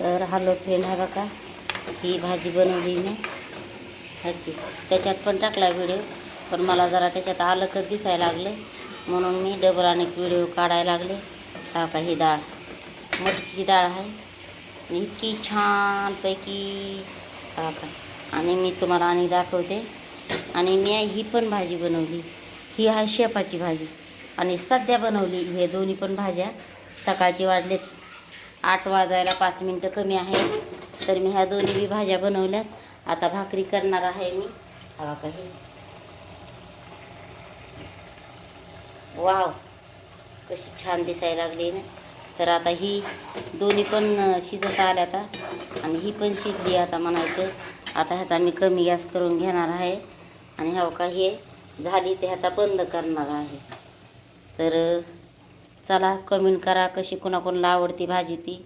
तर hello friend हा बघा ही भाजी बनवली मी. ह्याची. त्याच्यात पण टाकला व्हिडिओ. पण मला जरा त्याच्यात आलंकच दिसायला लागलं. म्हणून मी डबल अनेक व्हिडिओ काढायला लागले. हा का ही डाळ. मटकीची डाळ आहे. इतकी छानपैकी हा का. आणि मी तुम्हाला आणि दाखवते. आणि मी ही पण भाजी बनवली. ही आहे शेपाची भाजी. आणि सध्या बनवली. हे दोन्ही पण भाज्या सकाळची वाढलेच. आठ वाजायला पाच मिनटं कमी आहे. तर मी ह्या दोन्ही बी भाज्या बनवल्यात. आता भाकरी करणार आहे मी. हवा काही वाव. कशी छान दिसायला लागली ना. तर आता ही दोन्ही पण शिजत आल्या आता. आणि ही पण शिजली आता म्हणायचं. आता ह्याचा मी कमी गॅस करून घेणार आहे. आणि हवं का हे झाली ते ह्याचा बंद करणार आहे. तर चला कमेंट करा कशी कोणाकोणाला आवडती भाजी ती.